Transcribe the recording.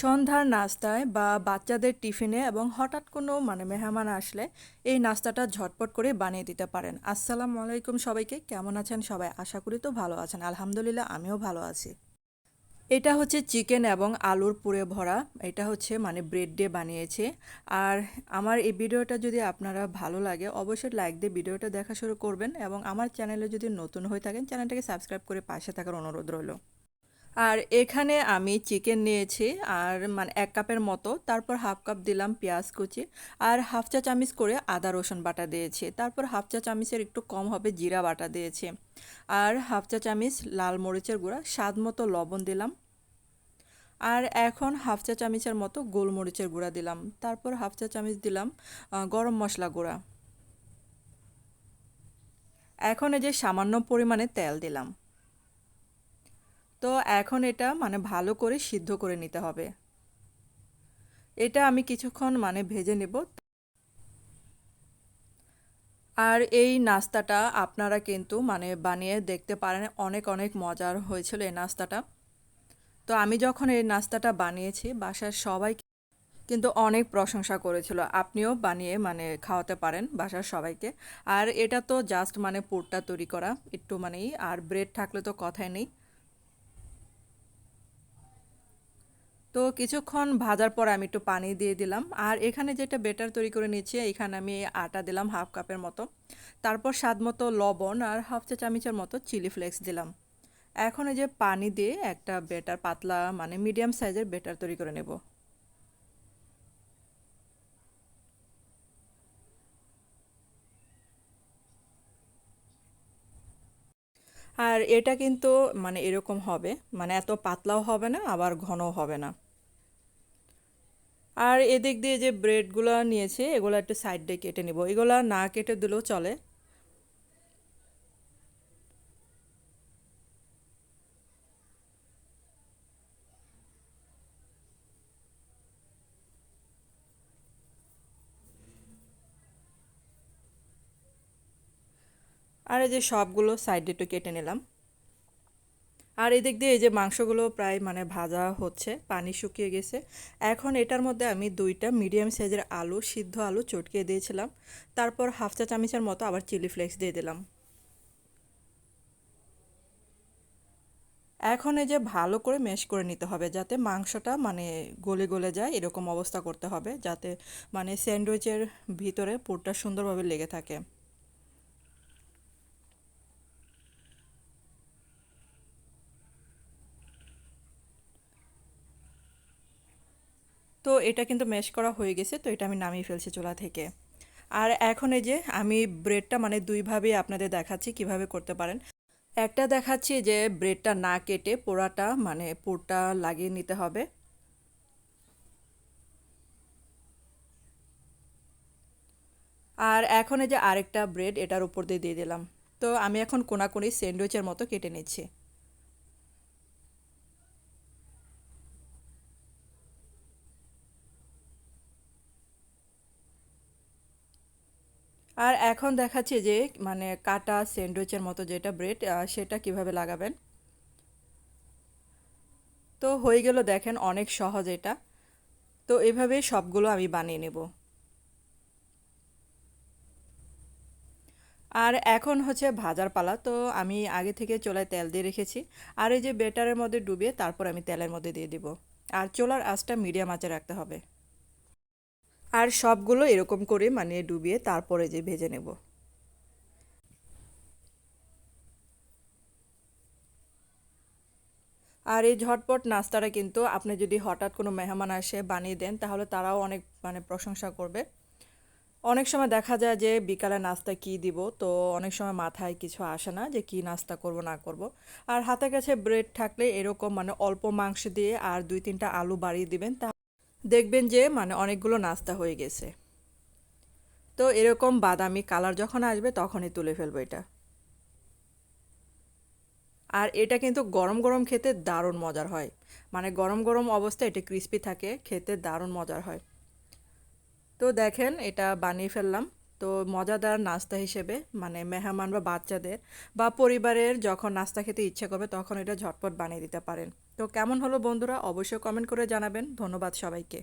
সন্ধ্যার নাস্তায় বা বাচ্চাদের টিফিনে এবং হঠাৎ কোনো মানে মেহমান আসলে এই নাস্তাটা ঝটপট করে বানিয়ে দিতে পারেন। আসসালামু আলাইকুম সবাইকে, কেমন আছেন সবাই? আশা করি তো ভালো আছেন। আলহামদুলিল্লাহ, আমিও ভালো আছি। এটা হচ্ছে চিকেন এবং আলুর পুরে ভরা। এটা হচ্ছে মানে ব্রেড দিয়ে বানিয়েছে। আর আমার এই ভিডিওটা যদি আপনারা ভালো লাগে, অবশ্যই লাইক দিয়ে ভিডিওটা দেখা শুরু করবেন এবং আমার চ্যানেলে যদি নতুন হয়ে থাকেন, চ্যানেলটাকে সাবস্ক্রাইব করে পাশে থাকার অনুরোধ রইল। আর এখানে আমি চিকেন নিয়েছি আর মানে এক কাপের মতো। তারপর হাফ কাপ দিলাম পেঁয়াজ কুচি আর হাফ চা চামচ করে আদা রসুন বাটা দিয়েছি। তারপর হাফ চা চামচের একটু কম হবে জিরা বাটা দিয়েছি। আর হাফ চা চামচ লাল মরিচের গুঁড়া, স্বাদ মতো লবণ দিলাম। আর এখন হাফ চা চামচের মতো গোলমরিচের গুঁড়া দিলাম। তারপর হাফ চা চামচ দিলাম গরম মশলা গুঁড়া। এখন এই যে সামান্য পরিমাণে তেল দিলাম। তো এখন এটা মানে ভালো করে সিদ্ধ করে নিতে হবে। এটা আমি কিছুক্ষণ মানে ভেজে নেব। আর এই নাস্তাটা আপনারা কিন্তু মানে বানিয়ে দেখতে পারেন, অনেক অনেক মজার হয়েছিল এই নাস্তাটা। তো আমি যখন এই নাস্তাটা বানিয়েছি, বাসার সবাই কিন্তু অনেক প্রশংসা করেছিল। আপনিও বানিয়ে মানে খাওয়াতে পারেন বাসার সবাইকে। আর এটা তো জাস্ট মানে পুরটা তৈরি করা, একটু মানেই, আর ব্রেড থাকলে তো কথাই নেই। তো কিছুক্ষণ ভাজার পর আমি একটু পানি দিয়ে দিলাম। আর এখানে যেটা বেটার তৈরি করে নিয়েছি, এখানে আমি আটা দিলাম হাফ কাপের মতো। তারপর স্বাদ মতো লবণ আর হাফ চা চামচের মতো চিলি ফ্লেক্স দিলাম। এখন এই যে পানি দিয়ে একটা বেটার পাতলা মানে মিডিয়াম সাইজের বেটার তৈরি করে নেব। আর এটা কিন্তু মানে এরকম হবে মানে এত পাতলাও হবে না, আবার ঘনও হবে না। আর এদিক দিয়ে যে ব্রেডগুলো নিয়েছে, এগুলো একটু সাইড দিয়ে কেটে নেব। এগুলো না কেটে দিলেও চলে। আর এই যে সবগুলো সাইড একটু কেটে নিলাম। আর এদিক দিয়ে এই যে মাংসগুলো প্রায় মানে ভাজা হচ্ছে, পানি শুকিয়ে গেছে। এখন এটার মধ্যে আমি দুইটা মিডিয়াম সাইজের আলু, সিদ্ধ আলু চটকিয়ে দিয়েছিলাম। তারপর হাফ চা চামচের মতো আবার চিলি ফ্লেক্স দিয়ে দিলাম। এখন এই যে ভালো করে ম্যাশ করে নিতে হবে যাতে মাংসটা মানে গলে গলে যায়, এরকম অবস্থা করতে হবে যাতে মানে স্যান্ডউইচের ভিতরে পুরটা সুন্দরভাবে লেগে থাকে। তো এটা কিন্তু ম্যাশ করা হয়ে গেছে, তো এটা আমি নামিয়ে ফেলছি চুলা থেকে। আর এখন এই যে আমি ব্রেডটা মানে দুইভাবে আপনাদের দেখাচ্ছি কীভাবে করতে পারেন। একটা দেখাচ্ছি যে ব্রেডটা না কেটে পোড়াটা মানে পুরটা লাগিয়ে নিতে হবে। আর এখন এই যে আরেকটা ব্রেড এটার উপর দিয়ে দিয়ে দিলাম। তো আমি এখন কোনাকুনি স্যান্ডউইচের মতো কেটে নিচ্ছি। আর এখন দেখাচ্ছি যে মানে কাটা স্যান্ডউইচের মতো যেটা ব্রেড সেটা কীভাবে লাগাবেন। তো হয়ে গেল দেখেন অনেক সহজ এটা। তো এভাবে সবগুলো আমি বানিয়ে নেব। আর এখন হচ্ছে ভাজার পালা। তো আমি আগে থেকে চোলায় তেল দিয়ে রেখেছি। আর এই যে বেটারের মধ্যে ডুবিয়ে তারপর আমি তেলের মধ্যে দিয়ে দিব। আর চোলার আঁচটা মিডিয়াম আঁচে রাখতে হবে। আর সবগুলো এরকম করে মানে ডুবিয়ে তারপরে যে ভেজে নেব। আর এই ঝটপট নাস্তাটা কিন্তু আপনি যদি হঠাৎ কোনো মেহমান আসে বানিয়ে দেন, তাহলে তারাও অনেক মানে প্রশংসা করবে। অনেক সময় দেখা যায় যে বিকালে নাস্তা কি দিব, তো অনেক সময় মাথায় কিছু আসে না যে কি নাস্তা করব, না করব। আর হাতে কাছে ব্রেড থাকলে এরকম মানে অল্প মাংস দিয়ে আর দুই তিনটা আলু বাড়িয়ে দিবেন দেখবেন যে মানে অনেকগুলো নাস্তা হয়ে গেছে। তো এরকম বাদামি কালার যখন আসবে, তখনই তুলে ফেলব এটা। আর এটা কিন্তু গরম গরম খেতে দারুণ মজার হয়। মানে গরম গরম অবস্থায় এটা ক্রিস্পি থাকে, খেতে দারুণ মজার হয়। তো দেখেন, এটা বানিয়ে ফেললাম। তো মজাদার নাস্তা হিসেবে মানে মেহমান বা বাচ্চাদের বা পরিবারের যখন নাস্তা খেতে ইচ্ছে করবে, তখন এটা ঝটপট বানিয়ে দিতে পারেন। তো কেমন হলো বন্ধুরা অবশ্যই কমেন্ট করে জানাবেন। ধন্যবাদ সবাইকে।